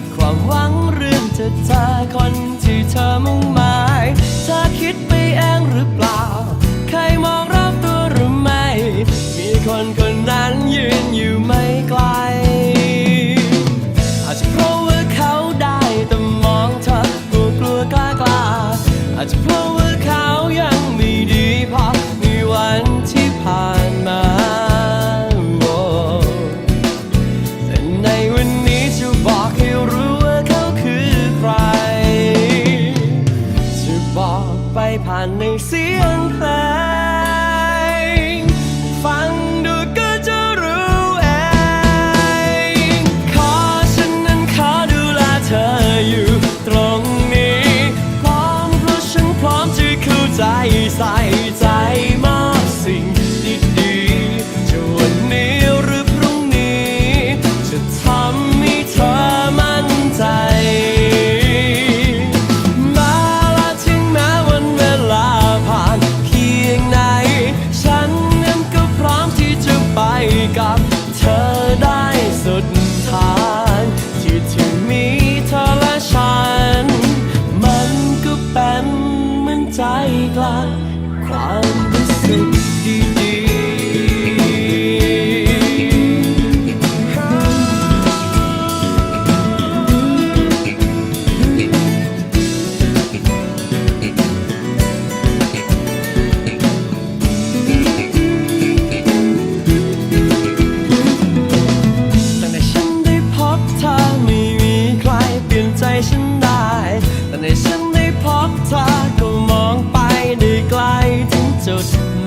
ดความหวังเรื่องเธอาคนที่เธอมุ่งหมายเธอคิดไปเองหรือเปล่า ใครมองรอบตัวหรือไม่ มีคนคนนั้นยืนอยู่ไหม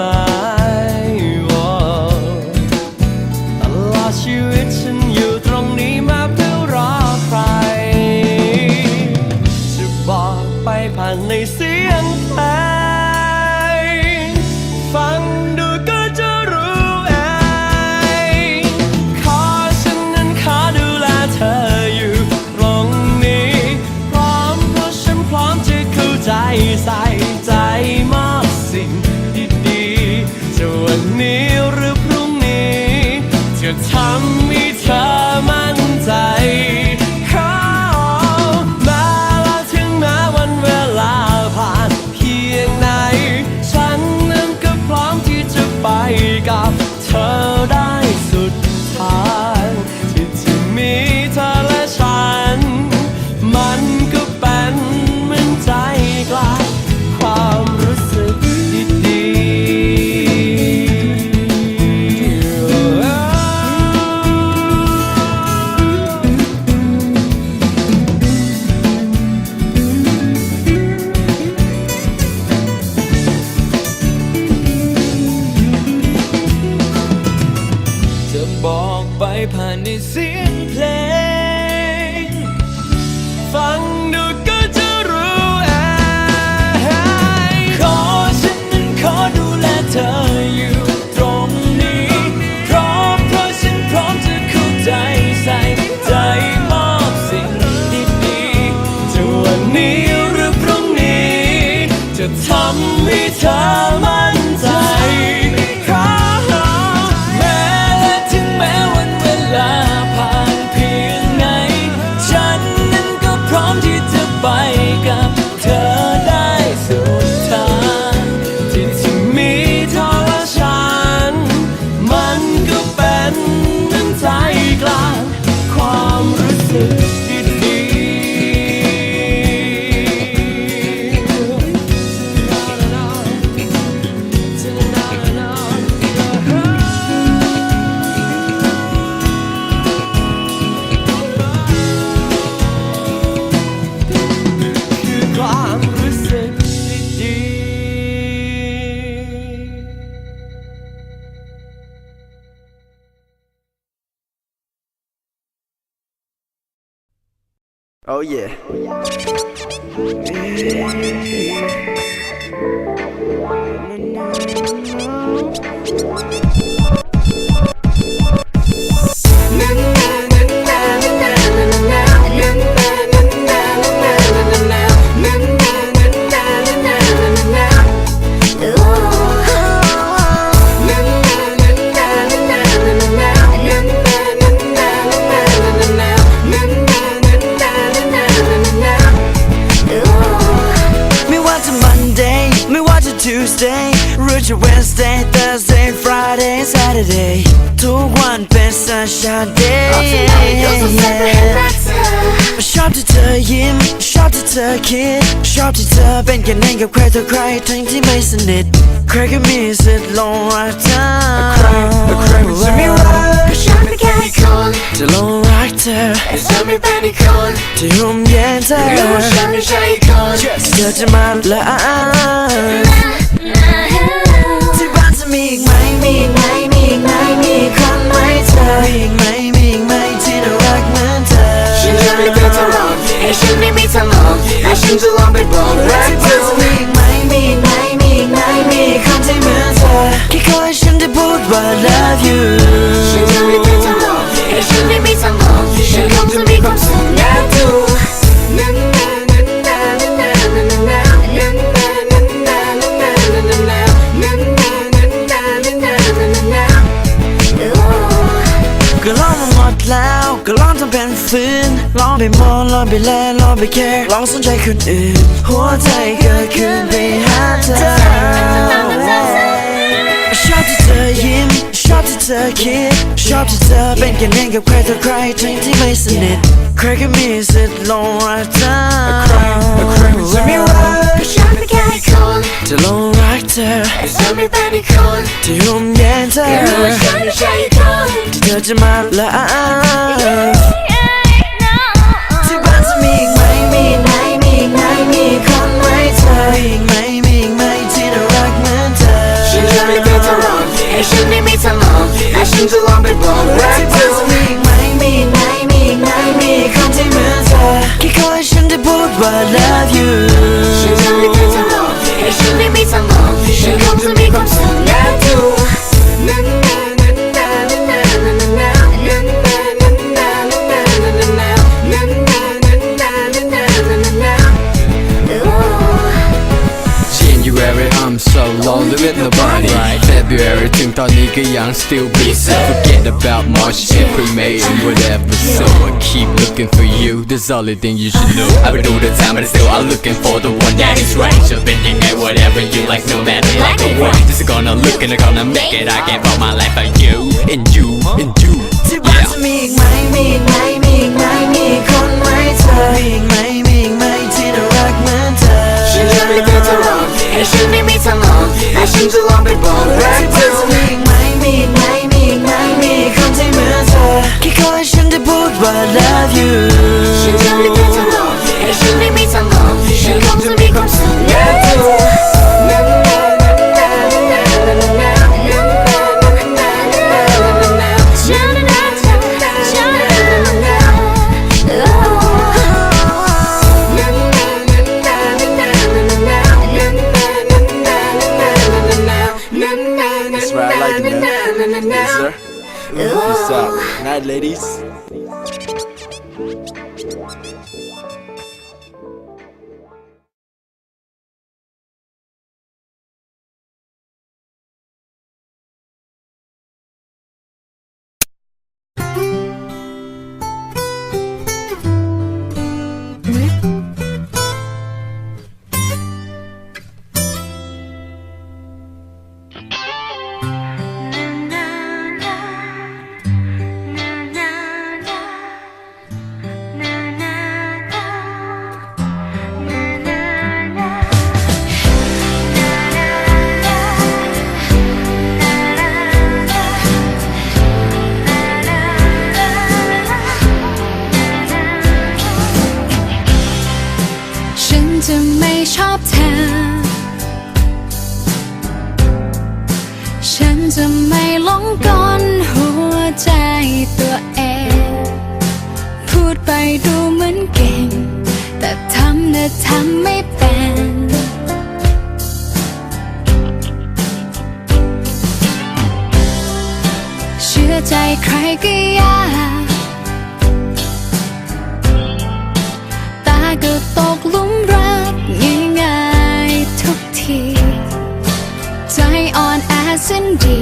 Naná. จะบอกไปผ่านในเสียงเพลง ฟังดูก็จะรู้อาขอฉันนั้นขอดูแลเธออยู่ตรงนี้พร้อเพราะฉันพร้อมจะเข้าใจใส่ใจมอบสิ่งดีๆวันนี้หรือพรุ่งนี้ จะทำให้เธอ Oh yeah. หรือจะ Wednesday Thursday Friday Saturday ทุกวันเป็น Sunshine Tonight you're so separate Day better ชอบที่เธอยิ้มชอบที่เธอคิดชอบที่เธอเป็นกันเองกับใครต่อใครทั้งที่ไม่สนิทใครก็มีสิทธิ์หลงรั กเไปแลลองไปแคร์ลองสนใจคนอื่น หัวใจก็คืนไปหาเธอชอบที่เธอยิ้ม ชอบที่เธอคิด ชอบที่เธอเป็นกันเองกับใครต่อใครทั้งที่ไม่สนิทใครก็มีสิทธิ์หลงรักเธอใครก็จะไม่รักฉันเป็นแค่อีกคนจะหลงรักเธอแต่ฉันไม่เป็นอีกคนที่ร่มเย็นเธอรู้ว่าฉันไม่ใช่อีกคนที่เธอจะมาละ ก็ยัง still busy Forget about March, April, May and whatever So I keep looking for you That's the only thing you should know I've been all the time but still I'm looking for the one that is right So beenยังไง whatever you like no matter like the way Just gonna look and I'm gonna make it I gave all my life for you and you and you ที่บ้านจะมีอีกไหมมีอีกไหมมีอีกไหมมีอีกคนไหมเธอมีอีกไหมมีอีกไหมที่น่ารักเหมือนเธอ ฉันจะไม่เกิดจะลองให้ฉันไม่มีทางออกและฉันจะลองไปบอกรัก Bye. ก้นหัวใจตัวเอง พูดไปดูเหมือนเก่ง แต่ทำนะทำไม่เป็นเชื่อใจใครก็ยากตาก็ตกลุมรักง่ายๆทุกที ใจอ่อนแอสิ้นดี